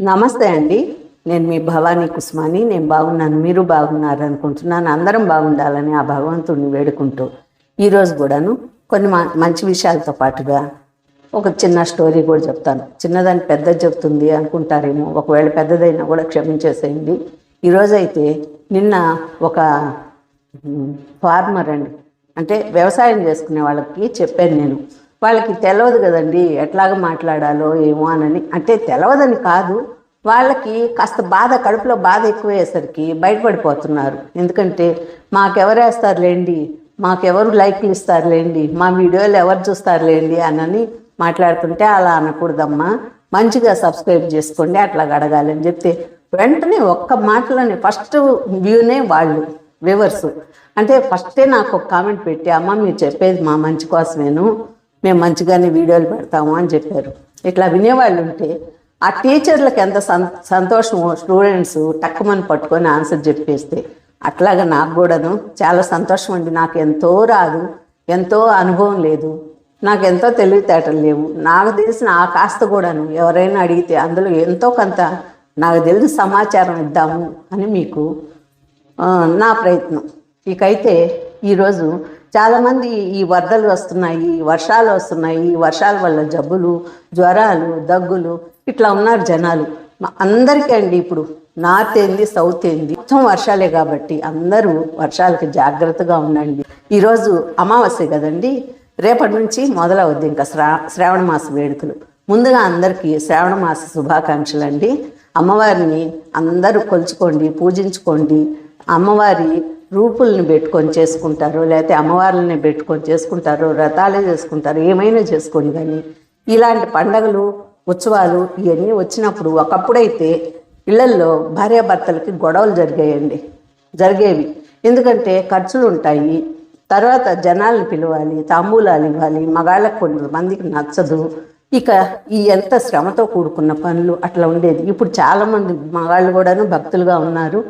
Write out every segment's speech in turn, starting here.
నమస్తే అండి. నేను మీ భవానీ కుస్మాని. నేను బాగున్నాను. మీరు బాగున్నారు అనుకుంటున్నాను. అందరం బాగుండాలని ఆ భగవంతుడిని వేడుకుంటూ ఈరోజు కూడాను కొన్ని మ- మంచి విషయాలతో పాటుగా ఒక చిన్న స్టోరీ కూడా చెప్తాను. చిన్నదాన్ని పెద్ద చెప్తుంది అనుకుంటారేమో. ఒకవేళ పెద్దదైనా కూడా క్షమించేసేయండి. ఈరోజైతే నిన్న ఒక ఫార్మర్ అండి. అంటే వ్యవసాయం చేసుకునే వాళ్ళకి చెప్పాను నేను. వాళ్ళకి తెలియదు కదండి ఎట్లాగ మాట్లాడాలో ఏమో అనని. అంటే తెలియదని కాదు వాళ్ళకి కాస్త బాధ కడుపులో బాధ ఎక్కువయ్యేసరికి బయటపడిపోతున్నారు. ఎందుకంటే మాకెవరేస్తారులేండి మాకెవరు లైక్లు ఇస్తారులేండి మా వీడియోలు ఎవరు చూస్తారులేండి అనని మాట్లాడుతుంటే అలా అనకూడదమ్మా. మంచిగా సబ్స్క్రైబ్ చేసుకోండి అట్లా అడగాలి అని చెప్తే వెంటనే ఒక్క మాటలోనే ఫస్ట్ వ్యూనే వాళ్ళు వ్యూవర్స్. అంటే ఫస్టే నాకు ఒక కామెంట్ పెట్టి అమ్మ మీరు చెప్పేది మా మంచి కోసమేను మేము మంచిగానే వీడియోలు పెడతాము అని చెప్పారు. ఇట్లా వినేవాళ్ళు ఉంటే ఆ టీచర్లకు ఎంత సం స్టూడెంట్స్ టక్కుమని పట్టుకొని ఆన్సర్ చెప్పేస్తే అట్లాగా నాకు కూడాను చాలా సంతోషం అండి. నాకు ఎంతో రాదు ఎంతో అనుభవం లేదు నాకు ఎంతో తెలివితేటలు లేవు. నాకు తెలిసిన ఆ కాస్త కూడాను ఎవరైనా అడిగితే అందులో ఎంతో కొంత నాకు తెలిసిన సమాచారం ఇద్దాము అని మీకు నా ప్రయత్నం. ఇకైతే ఈరోజు చాలామంది ఈ వరదలు వస్తున్నాయి వర్షాలు వస్తున్నాయి ఈ వర్షాల వల్ల జబ్బులు జ్వరాలు దగ్గులు ఇట్లా ఉన్నారు జనాలు. అందరికీ అండి ఇప్పుడు నార్త్ ఏంది సౌత్ ఏంది మొత్తం వర్షాలే కాబట్టి అందరూ వర్షాలకి జాగ్రత్తగా ఉండండి. ఈరోజు అమావాస్య కదండి రేపటి నుంచి మొదలవుద్ది ఇంకా శ్రా శ్రావణ మాస వేడుకలు. ముందుగా అందరికీ శ్రావణ మాస శుభాకాంక్షలు అండి. అమ్మవారిని అందరూ కొలుచుకోండి పూజించుకోండి. అమ్మవారి రూపుల్ని పెట్టుకొని చేసుకుంటారు లేకపోతే అమ్మవార్లని పెట్టుకొని చేసుకుంటారు వ్రతాలే చేసుకుంటారు ఏమైనా చేసుకోండి కానీ. ఇలాంటి పండగలు ఉత్సవాలు ఇవన్నీ వచ్చినప్పుడు ఒకప్పుడైతే ఇళ్ళల్లో భార్యాభర్తలకి గొడవలు జరిగాయండి. జరిగేవి. ఎందుకంటే ఖర్చులు ఉంటాయి. తర్వాత జనాలను పిలవాలి తాంబూలాలు ఇవ్వాలి మగాళ్ళకు కొంతమందికి నచ్చదు. ఇక ఈ ఎంత శ్రమతో కూడుకున్న పనులు అట్లా ఉండేది. ఇప్పుడు చాలామంది మగాళ్ళు కూడాను భక్తులుగా ఉన్నారు.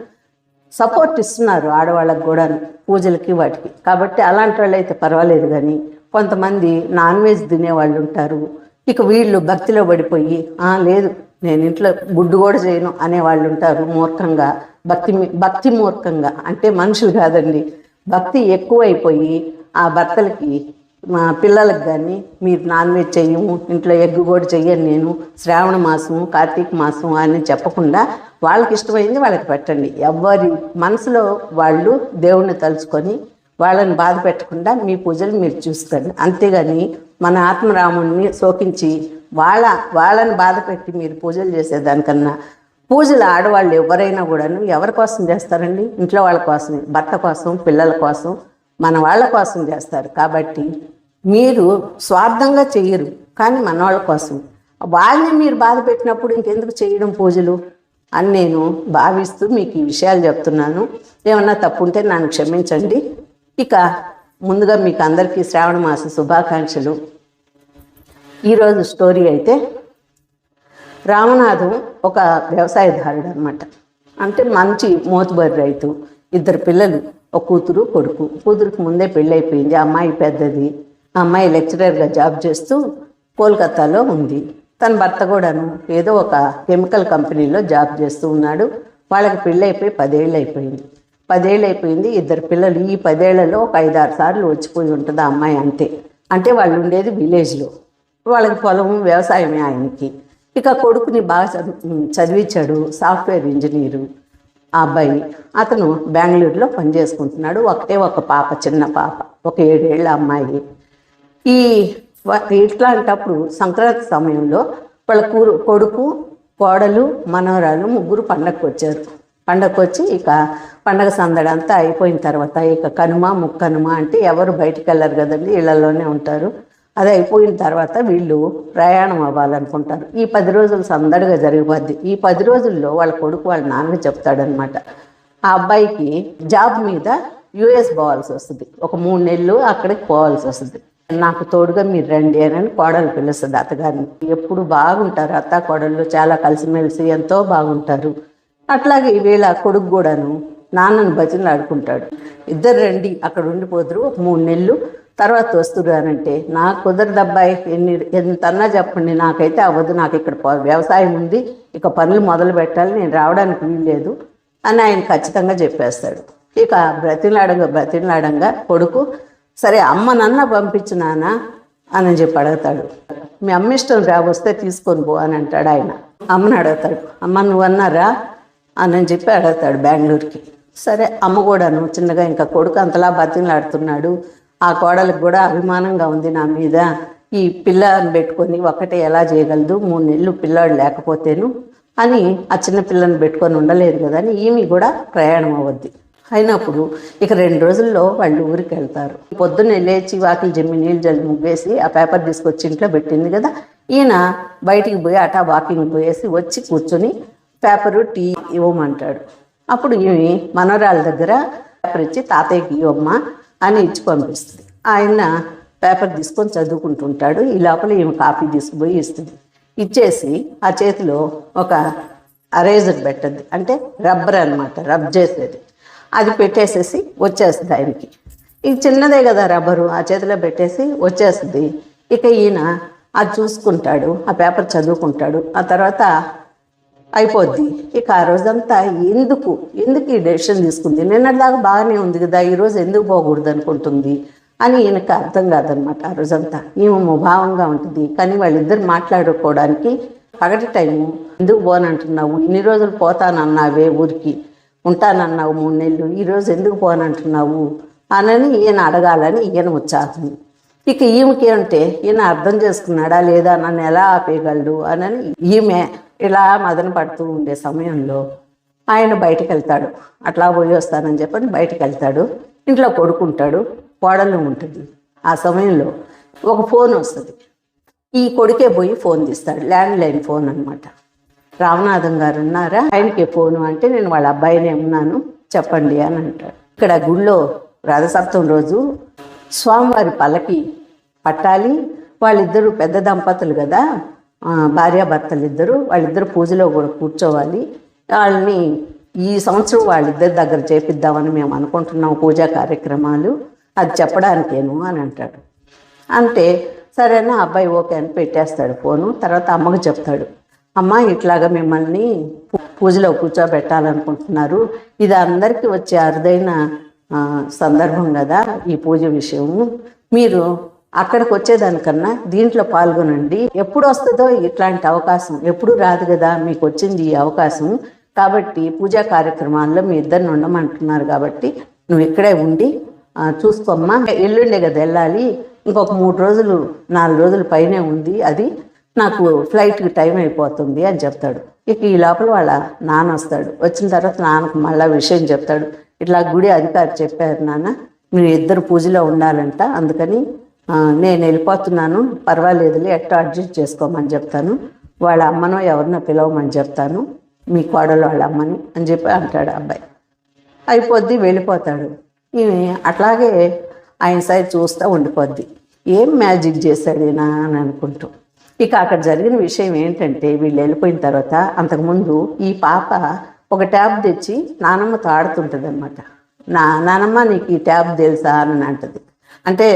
సపోర్ట్ ఇస్తున్నారు ఆడవాళ్ళకు కూడా పూజలకి వాటికి. కాబట్టి అలాంటి వాళ్ళు అయితే పర్వాలేదు కానీ కొంతమంది నాన్ వెజ్ తినేవాళ్ళు ఉంటారు. ఇక వీళ్ళు భక్తిలో పడిపోయి "ఆ, లేదు నేను ఇంట్లో గుడ్డు కూడా చేయను అనేవాళ్ళు ఉంటారు మూర్ఖంగా. భక్తి భక్తి మూర్ఖంగా. అంటే మనుషులు కాదండి. భక్తి ఎక్కువైపోయి ఆ భర్తలకి మా పిల్లలకు కానీ మీరు నాన్ వెజ్ చెయ్యము ఇంట్లో ఎగ్గు కూడా చెయ్యను నేను శ్రావణ మాసము కార్తీక మాసం అని చెప్పకుండా వాళ్ళకి ఇష్టమైంది వాళ్ళకి పెట్టండి. ఎవరి మనసులో వాళ్ళు దేవుణ్ణి తలుచుకొని వాళ్ళని బాధ పెట్టకుండా మీ పూజలు మీరు చూసుకోండి. అంతేగాని మన ఆత్మరాముణ్ణి శోకించి వాళ్ళ వాళ్ళని బాధ పెట్టి మీరు పూజలు చేసేదానికన్నా పూజలు ఆడవాళ్ళు ఎవరైనా కూడాను ఎవరి కోసం చేస్తారండి? ఇంట్లో వాళ్ళ కోసమే భర్త కోసం పిల్లల కోసం మన వాళ్ళ కోసం చేస్తారు. కాబట్టి మీరు స్వార్థంగా చేయరు కానీ మనవాళ్ళ కోసం. వాళ్ళని మీరు బాధ పెట్టినప్పుడు ఇంకెందుకు చేయడం పూజలు? అని నేను భావిస్తూ మీకు ఈ విషయాలు చెప్తున్నాను. ఏమన్నా తప్పు ఉంటే నన్ను క్షమించండి. ఇక ముందుగా మీకు అందరికీ శ్రావణ మాస శుభాకాంక్షలు. ఈరోజు స్టోరీ అయితే రామనాథం ఒక వ్యవసాయదారుడు అనమాట అంటే మంచి మోతుబరి రైతు ఇద్దరు పిల్లలు ఒక కూతురు కొడుకు. కూతురికి ముందే పెళ్ళి అయిపోయింది అమ్మాయి పెద్దది. ఆ అమ్మాయి లెక్చరర్గా జాబ్ చేస్తూ కోల్కతాలో ఉంది. తన భర్త కూడాను ఏదో ఒక కెమికల్ కంపెనీలో జాబ్ చేస్తూ ఉన్నాడు. వాళ్ళకి పెళ్ళైపోయి పదేళ్ళు అయిపోయింది పదేళ్ళు అయిపోయింది ఇద్దరు పిల్లలు ఈ పదేళ్ళలో ఒక ఐదారు సార్లు వచ్చిపోయి ఉంటుంది ఆ అమ్మాయి అంతే. అంటే వాళ్ళు ఉండేది విలేజ్లో. వాళ్ళకి పొలం వ్యవసాయమే ఆయనకి. ఇక కొడుకుని బాగా చదివి చదివించాడు. సాఫ్ట్వేర్ ఇంజనీరు ఆ అబ్బాయి. అతను బెంగళూరులో పనిచేసుకుంటున్నాడు ఒకటే ఒక పాప చిన్న పాప. ఒక ఏడేళ్ళ అమ్మాయి. ఈ ఇట్లాంటప్పుడు సంక్రాంతి సమయంలో వాళ్ళ కూరు కొడుకు కోడలు మనవరాలు ముగ్గురు పండగకు వచ్చారు పండగకు వచ్చి ఇక పండగ సందడంతా అయిపోయిన తర్వాత ఇక కనుమ ముక్కనుమ అంటే ఎవరు బయటికి వెళ్ళరు కదండి ఇళ్ళలోనే ఉంటారు. అది అయిపోయిన తర్వాత వీళ్ళు ప్రయాణం అవ్వాలనుకుంటారు. ఈ పది రోజులు సందడిగా జరిగిపోద్ది. ఈ పది రోజుల్లో వాళ్ళ కొడుకు వాళ్ళ నాన్న చెప్తాడనమాట. ఆ అబ్బాయికి జాబ్ మీద యుఎస్ పోవాల్సి వస్తుంది ఒక మూడు నెలలు అక్కడికి పోవాల్సి వస్తుంది నాకు తోడుగా మీరు రండి అని కోడలు పిలుస్తుంది అత్తగారిని. ఎప్పుడు బాగుంటారు అత్త కోడళ్ళు చాలా కలిసిమెలిసి ఎంతో బాగుంటారు. అట్లాగే ఈవేళ కొడుకు కూడాను నాన్నను భజనలు ఆడుకుంటాడు. ఇద్దరు రండి అక్కడ ఉండిపోదురు ఒక మూడు నెలలు తర్వాత వస్తురానంటే నాకు కుదరదు అబ్బాయి ఎన్ని ఎంతన్నా చెప్పండి నాకైతే అవ్వదు నాకు ఇక్కడ వ్యవసాయం ఉంది ఇక పనులు మొదలు పెట్టాలి నేను రావడానికి వీల్లేదు అని ఆయన ఖచ్చితంగా చెప్పేస్తాడు. ఇక బ్రతిలాడంగా బ్రతిలాడంగా కొడుకు సరే అమ్మ నన్న పంపించినానా నాన్న అని చెప్పి అడుగుతాడు. మీ అమ్మ ఇష్టం రా వస్తే తీసుకొని పో అని అంటాడు ఆయన. అమ్మని అడుగుతాడు. అమ్మ నువ్వు అన్నారా అని చెప్పి అడుగుతాడు బెంగళూరుకి. సరే అమ్మ కూడాను చిన్నగా ఇంకా కొడుకు అంతలా బతిలాడుతున్నాడు ఆ కోడలకు కూడా అభిమానంగా ఉంది నా మీద. ఈ పిల్లని పెట్టుకొని ఒకటే ఎలా చేయగలదు? మూడు నెలలు పిల్లాడు లేకపోతేను అని ఆ చిన్న పిల్లని పెట్టుకొని ఉండలేదు కదా అని ఈమె కూడా ప్రయాణం అవ్వద్ది. అయినప్పుడు ఇక రెండు రోజుల్లో వాళ్ళు ఊరికి వెళ్తారు. పొద్దున్నే లేచి వాకిలి జమ్మి నీళ్ళు జల్లి ముగ్గేసి ఆ పేపర్ తీసుకొచ్చి ఇంట్లో పెట్టింది కదా. ఈయన బయటికి పోయి అటా వాకింగ్ పోయేసి వచ్చి కూర్చొని పేపరు టీ ఇవ్వమంటాడు. అప్పుడు ఈమె మనోరాల దగ్గర పేపర్ ఇచ్చి తాతయ్యకి ఇవ్వమ్మా అని ఇచ్చి పంపిస్తుంది. ఆయన పేపర్ తీసుకొని చదువుకుంటుంటాడు. ఈ లోపల ఈమె కాఫీ తీసుకుపోయి ఇస్తుంది. ఇచ్చేసి ఆ చేతిలో ఒక అరేజర్ పెట్టద్ది. అంటే రబ్బర్ అన్నమాట. రబ్ చేసేది. అది పెట్టేసేసి వచ్చేస్తుంది ఆయనకి. ఇక చిన్నదే కదా రబ్బరు ఆ చేతిలో పెట్టేసి వచ్చేస్తుంది. ఇక ఈయన అది చూసుకుంటాడు ఆ పేపర్ చదువుకుంటాడు ఆ తర్వాత అయిపోద్ది. ఇక ఆ రోజంతా ఎందుకు ఎందుకు ఈ డెసిషన్ తీసుకుంది? నిన్నటిదాకా బాగానే ఉంది కదా ఈరోజు ఎందుకు పోకూడదు అనుకుంటుంది అని ఈయనకు అర్థం కాదనమాట ఆ రోజంతా. ఈమె ముభావంగా ఉంటుంది కానీ వాళ్ళిద్దరు మాట్లాడుకోవడానికి పగటి టైము ఎందుకు పోనంటున్నావు? ఇన్ని రోజులు పోతానన్నావే ఊరికి. ఉంటానన్నావు మూడు నెలలు. ఈరోజు ఎందుకు పోనంటున్నావు? అనని ఈయన అడగాలని ఈయన ఉత్సాహం ఇక ఈమెకి ఏంటే ఈయన అర్థం చేసుకున్నాడా లేదా? నన్ను ఎలా ఆపేయగలడు? అనని ఈమె ఇలా మదన పడుతూ ఉండే సమయంలో ఆయన బయటకు వెళ్తాడు అట్లా పోయి వస్తానని చెప్పని బయటకు వెళ్తాడు ఇంట్లో కొడుకుంటాడు. కోడలు ఉంటుంది. ఆ సమయంలో ఒక ఫోన్ వస్తుంది. ఈ కొడుకే పోయి ఫోన్ తీస్తాడు. ల్యాండ్ లైన్ ఫోన్ అనమాట రామనాథం గారు ఉన్నారా? ఆయనకి ఫోను అంటే నేను వాళ్ళ అబ్బాయినే ఉన్నాను. చెప్పండి అని అంటాడు. ఇక్కడ గుళ్ళో రథసప్తం రోజు స్వామివారి పల్లకి పట్టాలి. వాళ్ళిద్దరూ పెద్ద దంపతులు కదా. భార్యాభర్తలు ఇద్దరు వాళ్ళిద్దరు పూజలో కూడా కూర్చోవాలి. వాళ్ళని ఈ సంవత్సరం వాళ్ళిద్దరి దగ్గర చేపిద్దామని మేము అనుకుంటున్నాం పూజా కార్యక్రమాలు. అది చెప్పడానికేను అని అంటాడు. అంటే సరేనా అబ్బాయి ఓకే అని పెట్టేస్తాడు ఫోను. తర్వాత అమ్మకు చెప్తాడు. అమ్మ ఇట్లాగా మిమ్మల్ని పూజలో కూర్చోబెట్టాలనుకుంటున్నారు. ఇది అందరికీ వచ్చే అరుదైన సందర్భం కదా ఈ పూజ విషయము. మీరు అక్కడికి వచ్చేదానికన్నా దీంట్లో పాల్గొనండి. ఎప్పుడు వస్తుందో ఇట్లాంటి అవకాశం ఎప్పుడు రాదు కదా మీకు వచ్చింది ఈ అవకాశం. కాబట్టి పూజా కార్యక్రమాల్లో మీ ఇద్దరిని ఉండమంటున్నారు కాబట్టి నువ్వు ఇక్కడే ఉండి చూసుకోమ్మా. ఎల్లుండే కదా వెళ్ళాలి. ఇంకొక మూడు రోజులు నాలుగు రోజుల పైనే ఉంది అది. నాకు ఫ్లైట్కి టైం అయిపోతుంది అని చెప్తాడు. ఇక ఈ లోపల వాళ్ళ నాన్న వస్తాడు. వచ్చిన తర్వాత నాన్నకు మళ్ళీ విషయం చెప్తాడు. ఇట్లా గుడి అధికారి చెప్పారు నాన్న మీరు ఇద్దరు పూజలో ఉండాలంట. అందుకని నేను వెళ్ళిపోతున్నాను. పర్వాలేదులే ఎట్లా అడ్జస్ట్ చేసుకోమని చెప్తాను. వాళ్ళ అమ్మనో ఎవరినో పిలవమని చెప్తాను. మీ కోడలు వాళ్ళ అమ్మని అని చెప్పి అంటాడు అబ్బాయి. అయిపోద్ది వెళ్ళిపోతాడు. ఈమె అట్లాగే ఆయన సైడ్ చూస్తూ ఉండిపోద్ది. ఏం మ్యాజిక్ చేశాడు ఈయన అని అనుకుంటూ. ఇక అక్కడ జరిగిన విషయం ఏంటంటే వీళ్ళు వెళ్ళిపోయిన తర్వాత అంతకుముందు ఈ పాప ఒక ట్యాబ్ తెచ్చి నానమ్మతో ఆడుతుంటుంది అనమాట నా నానమ్మ నీకు ఈ ట్యాబ్ తెలుసా అని అంటది. అంటే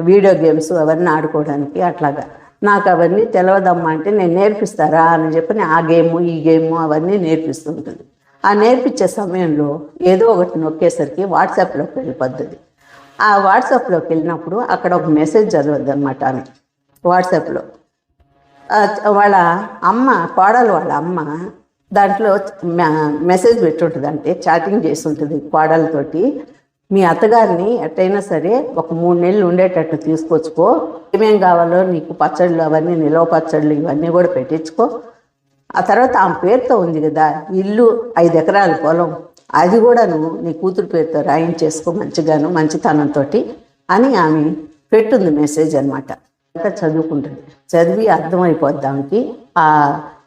వీడియో గేమ్స్ అవన్నీ ఆడుకోవడానికి అట్లాగా. నాకు అవన్నీ తెలియదమ్మా అంటే నేను నేర్పిస్తారా అని చెప్పి ఆ గేము ఈ గేము అవన్నీ నేర్పిస్తుంటుంది. ఆ నేర్పించే సమయంలో ఏదో ఒకటి నొక్కేసరికి వాట్సాప్లోకి వెళ్ళిపోద్ది. ఆ వాట్సాప్లోకి వెళ్ళినప్పుడు అక్కడ ఒక మెసేజ్ చదవద్దు అనమాట ఆమె. వాట్సాప్లో వాళ్ళ అమ్మ కోడలు వాళ్ళ అమ్మ దాంట్లో మెసేజ్ పెట్టుంటుందంటే చాటింగ్ చేసి ఉంటుంది కోడలతోటి. మీ అత్తగారిని ఎట్టయినా సరే ఒక మూడు నెలలు ఉండేటట్టు తీసుకొచ్చుకో. ఏమేం కావాలో నీకు పచ్చళ్ళు అవన్నీ నిలవ పచ్చళ్ళు ఇవన్నీ కూడా పెట్టించుకో. ఆ తర్వాత ఆమె పేరుతో ఉంది కదా ఇల్లు ఐదు ఎకరాల పొలం. అది కూడా నువ్వు నీ కూతురు పేరుతో రాయించేసుకో మంచిగాను మంచితనంతో అని ఆమె పెట్టుంది మెసేజ్ అనమాట అంతా చదువుకుంటుంది. చదివి అర్థమైపోద్దానికి ఆ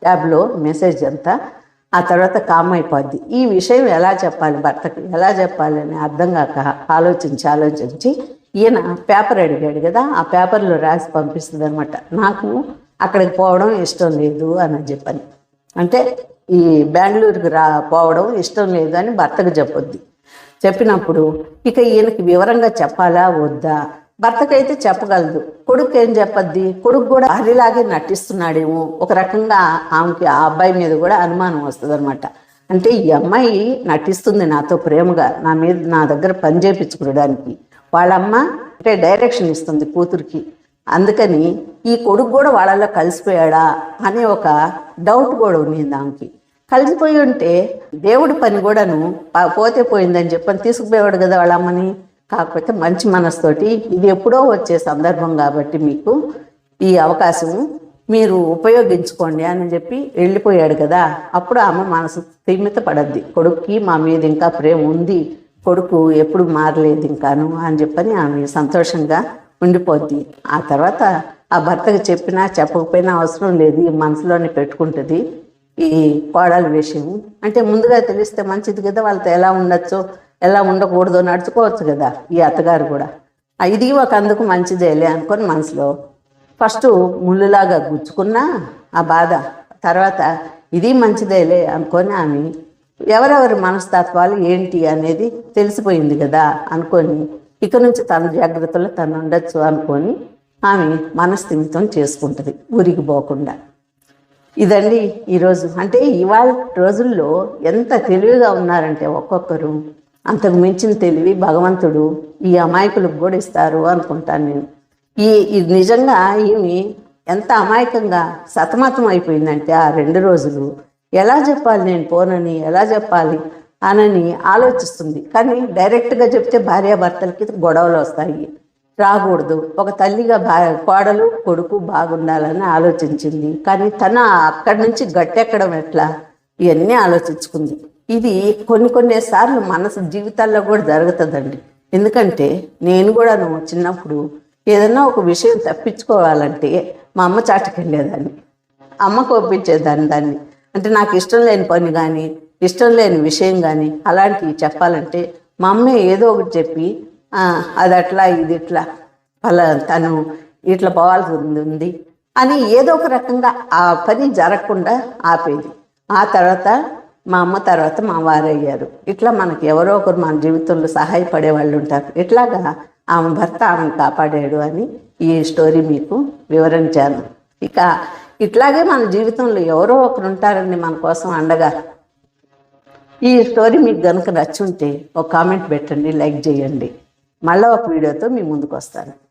ట్యాబ్లో మెసేజ్ అంతా ఆ తర్వాత కామ్ అయిపోద్ది ఈ విషయం ఎలా చెప్పాలి భర్తకి? ఎలా చెప్పాలి అని అర్థం కాక ఆలోచించి ఆలోచించి ఈయన పేపర్ అడిగాడు కదా ఆ పేపర్లో రాసి పంపిస్తుంది అనమాట నాకు అక్కడికి పోవడం ఇష్టం లేదు అని చెప్పని. అంటే ఈ బెంగళూరుకి రా పోవడం ఇష్టం లేదు అని భర్తకు చెప్పొద్ది. చెప్పినప్పుడు ఇక ఈయనకి వివరంగా చెప్పాలా వద్దా? భర్తకైతే చెప్పగలదు. కొడుకు ఏం చెప్పద్ది? కొడుకు కూడా అరిలాగే నటిస్తున్నాడేమో. ఒక రకంగా ఆమెకి ఆ అబ్బాయి మీద కూడా అనుమానం వస్తుంది అంటే ఈ అమ్మాయి నటిస్తుంది నాతో ప్రేమగా. నా మీద నా దగ్గర పని చేయించుకోవడానికి వాళ్ళమ్మ అంటే డైరెక్షన్ ఇస్తుంది కూతురికి. అందుకని ఈ కొడుకు కూడా వాళ్ళల్లో కలిసిపోయాడా అనే ఒక డౌట్ కూడా ఉంది ఆమెకి. కలిసిపోయి ఉంటే దేవుడి పని కూడాను పోతే పోయిందని చెప్పని తీసుకుపోయేవాడు కదా వాళ్ళ అమ్మని కాకపోతే మంచి మనసుతోటి ఇది ఎప్పుడో వచ్చే సందర్భం కాబట్టి మీకు ఈ అవకాశం మీరు ఉపయోగించుకోండి అని చెప్పి వెళ్ళిపోయాడు కదా. అప్పుడు ఆమె మనసు స్థిమిత పడద్ది. కొడుక్కి మా మీద ఇంకా ప్రేమ ఉంది. కొడుకు ఎప్పుడు మారలేదు ఇంకాను అని చెప్పని ఆమె సంతోషంగా ఉండిపోద్ది. ఆ తర్వాత ఆ భర్తకు చెప్పినా చెప్పకపోయినా అవసరం లేదు. ఈ మనసులోనే పెట్టుకుంటుంది ఈ కోడల విషయం. అంటే ముందుగా తెలిస్తే మంచిది కదా. వాళ్ళతో ఎలా ఉండొచ్చో ఎలా ఉండకూడదు నడుచుకోవచ్చు కదా ఈ అత్తగారు కూడా. ఇది ఒక అందుకు మంచిదేలే అనుకొని మనసులో ఫస్ట్ ముళ్ళులాగా గుచ్చుకున్నా ఆ బాధ తర్వాత ఇది మంచిదేలే అనుకొని ఆమె ఎవరెవరి మనస్తత్వాలు ఏంటి అనేది తెలిసిపోయింది కదా అనుకొని ఇక నుంచి తన జాగ్రత్తలో తను ఉండొచ్చు అనుకొని ఆమె మనస్థిమితం చేసుకుంటుంది ఊరికి పోకుండా. ఇదండి ఈరోజు. అంటే ఇవాళ రోజుల్లో ఎంత తెలివిగా ఉన్నారంటే ఒక్కొక్కరు అంతకు మించిన తెలివి భగవంతుడు ఈ అమాయకులకు కూడా ఇస్తారు అనుకుంటాను నేను. ఈ ఇది నిజంగా ఈమె ఎంత అమాయకంగా సతమతం అయిపోయిందంటే ఆ రెండు రోజులు. ఎలా చెప్పాలి నేను పోనని ఎలా చెప్పాలి అనని ఆలోచిస్తుంది. కానీ డైరెక్ట్గా చెప్తే భార్యాభర్తలకి గొడవలు వస్తాయి. రాకూడదు. ఒక తల్లిగా బా కోడలు కొడుకు బాగుండాలని ఆలోచించింది. కానీ తన అక్కడి నుంచి గట్టెక్కడం ఎట్లా? ఇవన్నీ ఆలోచించుకుంది. ఇది కొన్ని కొన్ని సార్లు మనసు జీవితాల్లో కూడా జరుగుతుందండి. ఎందుకంటే నేను కూడా చిన్నప్పుడు ఏదైనా ఒక విషయం తప్పించుకోవాలంటే మా అమ్మ చాటుకు వెళ్ళేదాన్ని అమ్మకు ఒప్పించేదాన్ని దాన్ని. అంటే నాకు ఇష్టం లేని పని కానీ ఇష్టం లేని విషయం కానీ అలాంటివి చెప్పాలంటే మా అమ్మే ఏదో ఒకటి చెప్పి అది అట్లా ఇది ఇట్లా అలా తను ఇట్లా పోవాల్సి ఉంది అని ఏదో ఒక రకంగా ఆ పని జరగకుండా ఆపేది. ఆ తర్వాత మా అమ్మ తర్వాత మా వారు అయ్యారు. ఇట్లా మనకి ఎవరో ఒకరు మన జీవితంలో సహాయపడే వాళ్ళు ఉంటారు. ఇట్లాగా ఆమె భర్త ఆమెను కాపాడాడు అని ఈ స్టోరీ మీకు వివరించాను. ఇక ఇట్లాగే మన జీవితంలో ఎవరో ఒకరు ఉంటారండి మన కోసం అండగా. ఈ స్టోరీ మీకు కనుక నచ్చుంటే ఒక కామెంట్ పెట్టండి లైక్ చేయండి. మళ్ళీ ఒక వీడియోతో మీ ముందుకు వస్తాను.